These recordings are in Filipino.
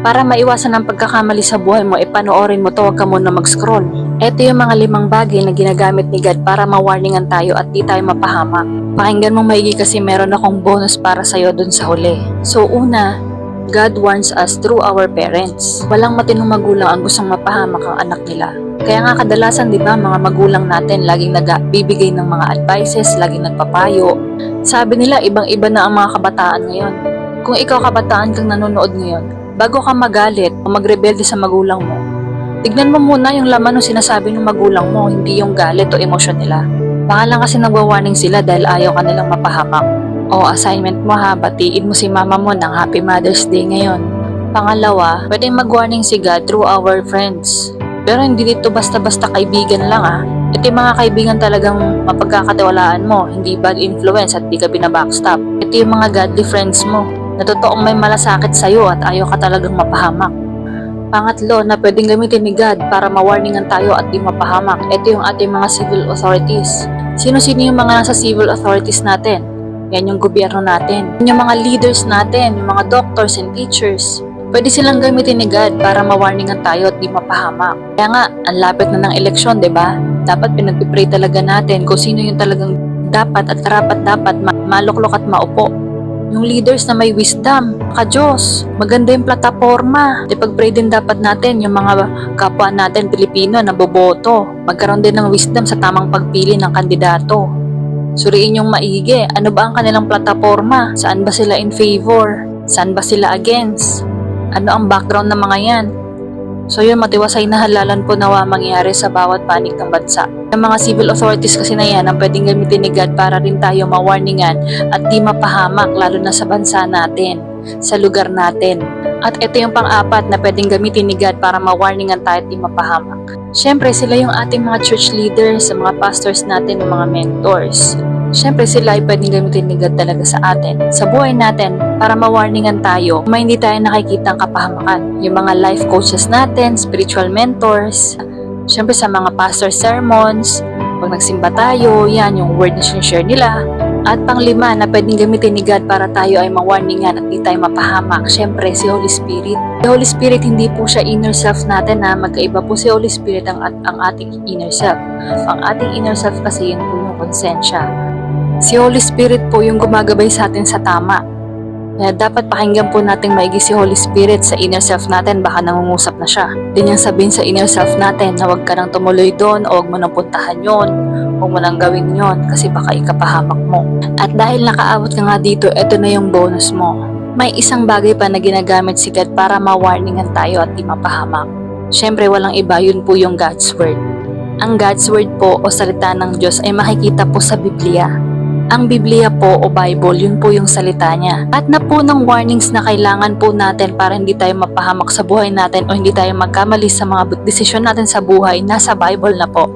Para maiwasan ang pagkakamali sa buhay mo, ipanoorin mo to, huwag ka muna mag-scroll. Ito yung mga limang bagay na ginagamit ni God para ma-warningan tayo at di tayo mapahamak. Pakinggan mo maigi kasi meron akong bonus para sa'yo dun sa huli. So una, God warns us through our parents. Walang matinong magulang ang gustong mapahamak ang anak nila. Kaya nga kadalasan 'di ba mga magulang natin laging nagbibigay ng mga advices, laging nagpapayo. Sabi nila ibang-iba na ang mga kabataan ngayon. Kung ikaw kabataan kang nanonood ngayon, bago ka magalit o magrebelde sa magulang mo, tignan mo muna yung laman ng sinasabi ng magulang mo, hindi yung galit o emosyon nila. Baka lang kasi nagwa-warning sila dahil ayaw ka nilang mapahamak. O assignment mo ha, batiin mo si mama mo ng Happy Mother's Day ngayon. Pangalawa, pwedeng mag-warning si God through our friends. Pero hindi dito basta-basta kaibigan lang ah. Ito yung mga kaibigan talagang mapagkakatiwalaan mo, hindi bad influence at di ka binabackstab. Ito yung mga godly friends mo, na totoong may malasakit sa'yo at ayaw ka talagang mapahamak. Pangatlo, na pwedeng gamitin ni God para mawarningan tayo at di mapahamak. Ito yung ating mga civil authorities. Sino-sino yung mga nasa civil authorities natin? Yan yung gobyerno natin. Yan yung mga leaders natin, yung mga doctors and teachers. Pwede silang gamitin ni God para mawarningan tayo at di mapahamak. Kaya nga, ang lapit na ng eleksyon, di ba? Dapat pinagpipray talaga natin kung sino yung talagang dapat at karapat dapat ma- maluklok at maupo. Yung leaders na may wisdom, ka Diyos, maganda yung plataforma. Di pag-pray din dapat natin yung mga kapwa natin Pilipino na boboto. Magkaroon din ng wisdom sa tamang pagpili ng kandidato. Suriin yung maigi, ano ba ang kanilang plataforma? Saan ba sila in favor? Saan ba sila against? Ano ang background ng mga yan? So yun, matiwasay na halalan po nawa mangyari sa bawat panig ng bansa. Ang mga civil authorities kasi na yan ang pwedeng gamitin ni God para rin tayo mawarningan at di mapahamak lalo na sa bansa natin, sa lugar natin. At ito yung pang-apat na pwedeng gamitin ni God para mawarningan tayo at di mapahamak. Siyempre, sila yung ating mga church leaders, sa mga pastors natin, mga mentors. Siyempre, sila ay pwedeng gamitin ni God talaga sa atin, sa buhay natin, para mawarningan tayo kung hindi tayo nakikita ang kapahamakan. Yung mga life coaches natin, spiritual mentors, siyempre sa mga pastor sermons, pag nagsimba tayo, yan yung word na share nila. At panglima na pwedeng gamitin ni God para tayo ay mawarningan at di tayo mapahamak. Siyempre, si Holy Spirit. Si Holy Spirit, hindi po siya inner self natin na magkaiba po si Holy Spirit ang, at, ang ating inner self. Ang ating inner self kasi yun po yung konsensya. Si Holy Spirit po yung gumagabay sa atin sa tama. Kaya dapat pakinggan po natin maigi si Holy Spirit sa inner self natin baka nangungusap na siya. Din niyang sabihin sa inner self natin na huwag ka nang tumuloy doon o huwag mo nang puntahan yon, huwag mo nang gawin yon kasi baka ikapahamak mo. At dahil nakaabot ka nga dito, ito na yung bonus mo. May isang bagay pa na ginagamit si God para ma-warningan tayo at di mapahamak. Siyempre walang iba, yun po yung God's Word. Ang God's Word po o salita ng Diyos ay makikita po sa Biblia. Ang Biblia po o Bible, yun po yung salita niya. At na po ng warnings na kailangan po natin para hindi tayo mapahamak sa buhay natin o hindi tayo magkamali sa mga desisyon natin sa buhay, nasa Bible na po.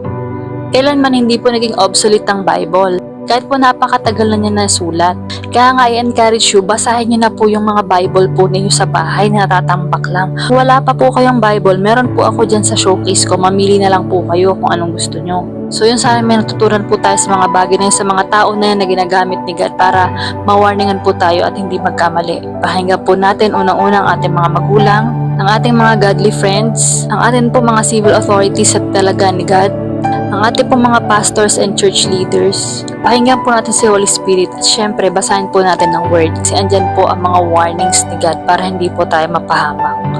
Kailanman hindi po naging obsolete ang Bible. Kahit po napakatagal na niya nasulat. Kaya nga i-encourage you, basahin niyo na po yung mga Bible po ninyo sa bahay na natatambak lang. Wala pa po kayong Bible, meron po ako dyan sa showcase ko. Mamili na lang po kayo kung anong gusto nyo. So yun sana may natutunan po tayo sa mga bagay na yun, sa mga tao na yan na ginagamit ni God para mawarningan po tayo at hindi magkamali. Pakinggan po natin unang-unang ating mga magulang, ang ating mga godly friends, ang ating po mga civil authorities at talaga ni God, ang ating po mga pastors and church leaders. Pakinggan po natin si Holy Spirit at syempre basahin po natin ng word kasi andyan po ang mga warnings ni God para hindi po tayo mapahamak.